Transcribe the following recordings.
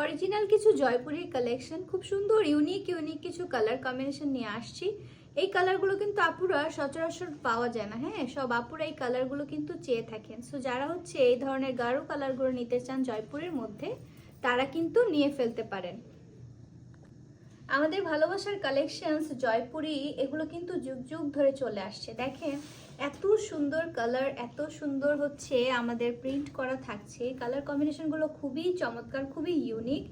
Original কিছু জয়পুরের collection খুব সুন্দর ইউনিক ইউনিক কিছু কালার কম্বিনেশন নিয়ে আসছি। এই কালারগুলো কিন্তু আপুরা সচরাচর পাওয়া যায় না হ্যাঁ? সব আপুরা এই কালারগুলো কিন্তু চেয়ে থাকেন। সো যারা হচ্ছে এই ধরনের গাঢ় কালারগুলো নিতে চান জয়পুরের মধ্যে, তারা কিন্তু নিয়ে ফেলতে পারেন। আমাদের ভালোবাসার কালেকশনস জয়পুরি, এগুলো কিন্তু যুগ যুগ ধরে চলে আসছে। দেখেন এত সুন্দর কালার এত সুন্দর হচ্ছে আমাদের প্রিন্ট করা থাকছে। কালার কম্বিনেশনগুলো খুবই চমৎকার, খুবই ইউনিক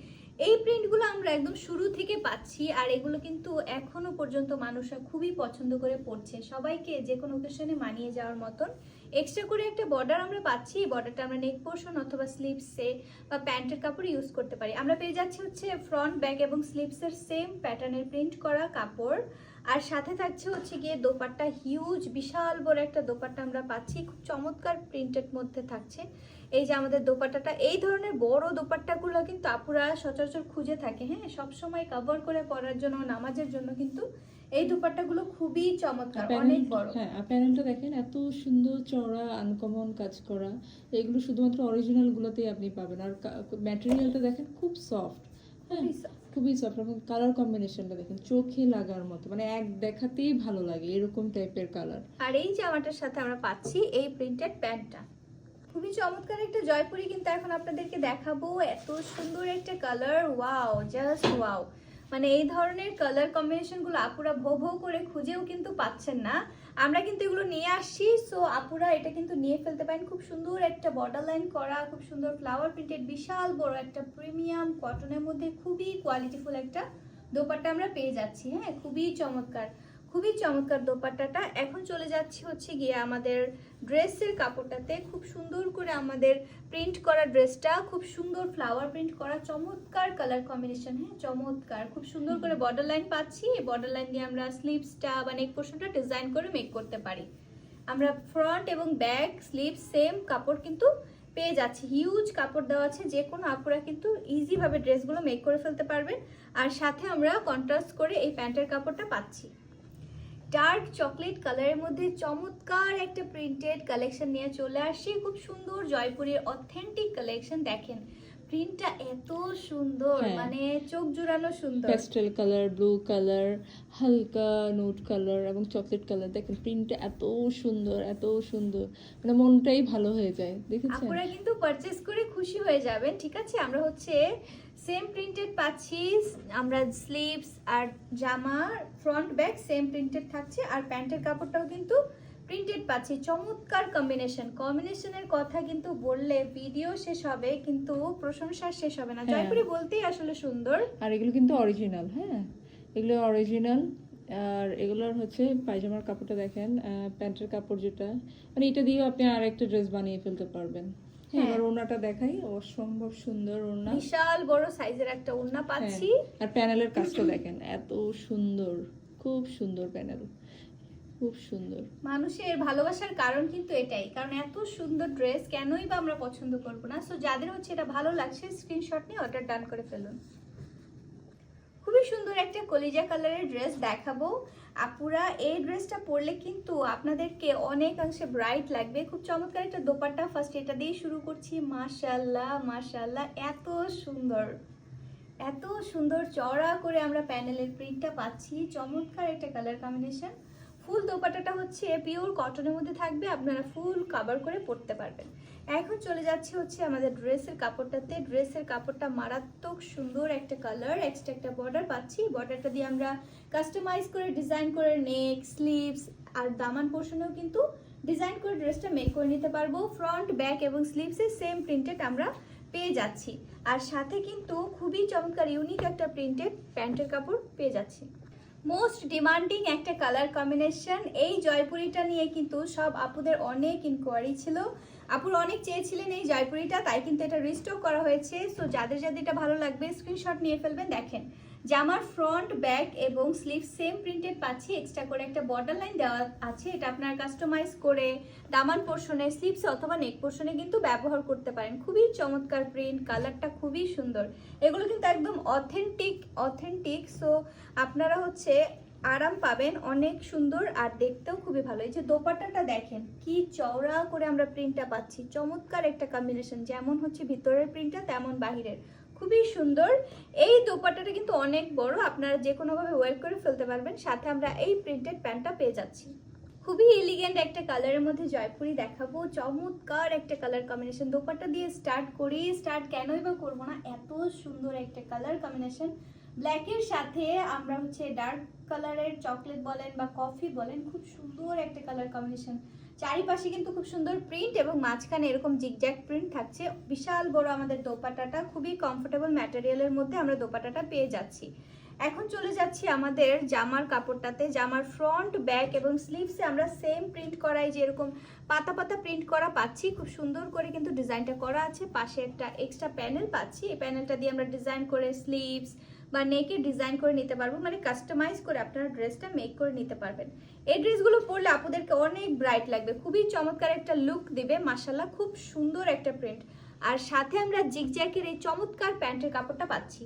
এই প্রিন্টগুলো আমরা একদম শুরু থেকে পাচ্ছি আর এগুলো কিন্তু এখনও পর্যন্ত মানুষরা খুবই পছন্দ করে পড়ছে। সবাইকে যে কোনো অকেশনে মানিয়ে যাওয়ার মতন এক্সট্রা করে একটা বর্ডার আমরা পাচ্ছি, এই বর্ডারটা আমরা নেক পোর্শন অথবা স্লিভসে বা প্যান্টের কাপড় ইউজ করতে পারি। আমরা পেয়ে যাচ্ছি হচ্ছে ফ্রন্ট ব্যাক এবং স্লিভসের সেম প্যাটার্নের প্রিন্ট করা কাপড়। আর সাথে থাকছে হচ্ছে গিয়ে দোপাট্টা হিউজ বিশাল বড় একটা দোপাট্টা আমরা পাচ্ছি। খুব চমৎকার প্রিন্টের মধ্যে থাকছে। এই যে আমাদের দোপাট্টাটা, এই ধরনের বড় দোপাট্টাগুলো কিন্তু আপুরা সচরাচর খুঁজে থাকে। হ্যাঁ সব সময় কভার করে পরার জন্য, নামাজের জন্য কিন্তু এই দোপাট্টাগুলো খুবই চমৎকার অনেক বড়। হ্যাঁ প্যানেলটা দেখেন এত সুন্দর চওড়া আনকমন কাজ করা। এগুলো শুধুমাত্র অরিজিনাল গুলোতেই আপনি পাবেন। আর ম্যাটেরিয়ালটা দেখেন খুব সফট হ্যাঁ খুবই খুবই সফট এবং কালার কম্বিনেশনটা দেখেন চোখে লাগার মতো মানে এক দেখাতেই ভালো লাগে এরকম টাইপের কালার আর এই জামাটার সাথে আমরা পাচ্ছি এই প্রিন্টেড প্যান্টটা খুবই চমৎকার একটা জয়পুরি কিন্তু এখন আপনাদেরকে দেখাবো এত সুন্দর একটা কালার ওয়াও জাস্ট ওয়াও মানে এই ধরনের কালার কম্বিনেশনগুলো আপুরা ভো ভো করে খুঁজেও কিন্তু পাচ্ছেন না। আমরা কিন্তু এগুলো নিয়ে আসছি সো আপুরা এটা কিন্তু নিয়ে ফেলতে পারেন। খুব সুন্দর একটা বর্ডার লাইন করা, খুব সুন্দর ফ্লাওয়ার প্রিন্টেড বিশাল বড় একটা প্রিমিয়াম কটনের মধ্যে খুবই কোয়ালিটিফুল একটা দোপাট্টা আমরা পেয়ে যাচ্ছি হ্যাঁ? খুবই চমৎকার। খুবই চমৎকার দোপাট্টাটা। এখন চলে যাচ্ছি হচ্ছে গিয়ে আমাদের ড্রেসের কাপড়টাতে। খুব সুন্দর করে আমাদের প্রিন্ট করা ড্রেসটা, খুব সুন্দর ফ্লাওয়ার প্রিন্ট করা, চমৎকার কালার কম্বিনেশন হ্যাঁ চমৎকার। খুব সুন্দর করে বর্ডার লাইন পাচ্ছি। এই বর্ডার লাইন দিয়ে আমরা স্লিভসটা বা নেক পোর্শনটা ডিজাইন করে মেক করতে পারি। আমরা ফ্রন্ট এবং ব্যাক স্লিভ সেম কাপড় কিন্তু পেয়ে যাচ্ছি। হিউজ কাপড় দেওয়া আছে, যে কোনো আপুরা কিন্তু ইজিভাবে ড্রেসগুলো মেক করে ফেলতে পারবেন। আর সাথে আমরা কন্ট্রাস্ট করে এই প্যান্টের কাপড়টা পাচ্ছি। ডার্ক চকলেট কালারের মধ্যে চমৎকার একটা প্রিন্টেড কালেকশন নিয়ে চলে আসছি। খুব সুন্দর জয়পুরের অথেন্টিক কালেকশন দেখেন। প্রিন্টটা এত সুন্দর হ্যাঁ। মানে চোখ জুড়ানো সুন্দর। প্যাস্টেল কালার ব্লু কালার হালকা নোট কালার এবং চকলেট কালার দেখেন প্রিন্টটা এত সুন্দর এত সুন্দর। মানে মনটাই ভালো হয়ে যায় দেখেছেন? আপনারা কিন্তু পারচেস করে খুশি হয়ে যাবেন ঠিক আছে? আমরা হচ্ছে সেম প্রিন্টেড পাচ্ছি আমরা স্লিভস আর জামা ফ্রন্ট ব্যাক সেম প্রিন্টেড থাকছে আর প্যান্টের কাপড়টাও কিন্তু প্রিন্টেড পাচ্ছি। চমৎকার কম্বিনেশন কম্বিনেশনের কথা কিন্তু বললে ভিডিও শেষ হবে কিন্তু প্রশংসা শেষ হবে না। হ্যাঁ। জয়পুরি বলতেই আসলে সুন্দর। আর এগুলো কিন্তু অরিজিনাল হ্যাঁ? এগুলো অরিজিনাল আর এগুলোর হচ্ছে পায়জামার কাপড়টা দেখেন প্যান্টের কাপড় যেটা। মানে এটা দিয়েও আপনি আর একটা ড্রেস বানিয়ে ফেলতে পারবেন। হ্যাঁ। এবার ওড়নাটা দেখাই অসম্ভব সুন্দর ওড়না। বিশাল বড় সাইজের একটা পাচ্ছি হ্যাঁ, আর প্যানেলের কাজটা দেখেন এত সুন্দর খুব সুন্দর প্যানেল খুব সুন্দর। মানুষের ভালোবাসার কারণ কিন্তু এটাই। কারণ এত সুন্দর ড্রেস কেনই বা আমরা পছন্দ করব না? সো যাদের হচ্ছে এটা ভালো লাগছে স্ক্রিনশট নিয়ে অর্ডার ডান করে ফেলুন। খুবই সুন্দর একটা কলিজা কালারের ড্রেস দেখাবো। আপুরা, এই ড্রেসটা পরলে কিন্তু আপনাদেরকে অনেকাংশে ব্রাইট লাগবে। খুব চমৎকার একটা দোপাট্টা। ফার্স্ট এটা দিয়ে শুরু করছি। মাশাল্লাহ মাশাল্লাহ এত সুন্দর এত সুন্দর চড়া করে আমরা প্যানেলের প্রিন্টটা পাচ্ছি। চমৎকার একটা কালার কম্বিনেশন ফুল দোপাট্টাটা হচ্ছে পিওর কটনের মধ্যে থাকবে, আপনারা ফুল কভার করে পরতে পারবেন। এখন চলে যাচ্ছে হচ্ছে আমাদের ড্রেসের কাপড়টাতে। ড্রেসের কাপড়টা মারাত্মক সুন্দর একটা কালার এক্সট্রা একটা বর্ডার পাচ্ছি। বর্ডারটা দিয়ে আমরা কাস্টমাইজ করে ডিজাইন করে নেক স্লিভস আর দামান পোর্শনেও কিন্তু ডিজাইন করে ড্রেসটা মেক করে নিতে পারব। ফ্রন্ট ব্যাক এবং স্লিভসে সেম প্রিন্টেড আমরা পেয়ে যাচ্ছি। আর সাথে কিন্তু খুবই চমৎকার ইউনিক একটা প্রিন্টেড প্যান্টের কাপড় পেয়ে যাচ্ছি। মোস্ট ডিমান্ডিং একটা কালার কম্বিনেশন এই জয়পুরিটা নিয়ে কিন্তু সব আপুদের অনেক ইনকোয়ারি ছিল। আপুর অনেক চেয়েছিলেন এই জয়পুরিটা, তাই কিন্তু এটা রিস্টোর করা হয়েছে। সো যাদের যাদের এটা ভালো লাগবে স্ক্রিনশট নিয়ে ফেলবেন, দেখেন। জামার ফ্রন্ট ব্যাক এবং স্লিভ সেম প্রিন্টেড পাচ্ছি এক্সট্রা করে একটা বর্ডার লাইন দেওয়া আছে, এটা আপনার কাস্টমাইজ করে দামান পোর্শনে স্লিভস অথবা নেক পোর্শনে কিন্তু ব্যবহার করতে পারেন। খুবই চমৎকার প্রিন্ট কালারটা খুবই সুন্দর। এগুলো কিন্তু একদম অথেন্টিক অথেন্টিক সো আপনারা হচ্ছে আরাম পাবেন, অনেক সুন্দর আর দেখতেও খুবই ভালো। এই যে দোপাট্টাটা দেখেন, কি চওড়া করে আমরা প্রিন্টটা পাচ্ছি। চমৎকার একটা কম্বিনেশন যেমন হচ্ছে ভিতরের প্রিন্টটা তেমন বাহিরের। খুবই সুন্দর। এই দোপাট্টাটা কিন্তু অনেক বড়। আপনারা যে কোনোভাবে ওয়ের করে ফেলতে পারবেন, সাথে আমরা এই প্রিন্টেড প্যান্টটা পেয়ে যাচ্ছি। খুবই এলিগেন্ট একটা কালারের মধ্যে জয়পুরি দেখাবো। চমৎকার একটা কালার কম্বিনেশন দোপাট্টা দিয়ে স্টার্ট করি। স্টার্ট কেনই বা করব না, এত সুন্দর একটা কালার কম্বিনেশন ব্ল্যাকের সাথে আমরা হচ্ছে ডার্ক কালারের চকলেট বলেন বা কফি বলেন, খুব সুন্দর একটা কালার কম্বিনেশন চারিপাশে কিন্তু খুব সুন্দর প্রিন্ট এবং মাঝখানে এরকম জিগজ্যাগ প্রিন্ট থাকছে। বিশাল বড় আমাদের দোপাটাটা খুবই কমফোর্টেবল ম্যাটেরিয়ালের মধ্যে আমরা দোপাটাটা পেয়ে যাচ্ছি। এখন চলে যাচ্ছি আমাদের জামার কাপড়টাতে। জামার ফ্রন্ট ব্যাক এবং স্লিভসে আমরা সেম প্রিন্ট করাই যেরকম পাতা পাতা প্রিন্ট করা পাচ্ছি। খুব সুন্দর করে কিন্তু ডিজাইনটা করা আছে। পাশে একটা এক্সট্রা প্যানেল পাচ্ছি। এই প্যানেলটা দিয়ে আমরা ডিজাইন করে স্লিভস বা নেকে ডিজাইন করে নিতে পারব মানে কাস্টমাইজ করে আপনারা ড্রেসটা মেক করে নিতে পারবেন। এই ড্রেসগুলো পরলে আপনাদেরকে অনেক ব্রাইট লাগবে, খুবই চমৎকার একটা লুক দেবে মাসাল্লাহ খুব সুন্দর একটা প্রিন্ট আর সাথে আমরা জিগজ্যাকের এই চমৎকার প্যান্টের কাপড়টা পাচ্ছি।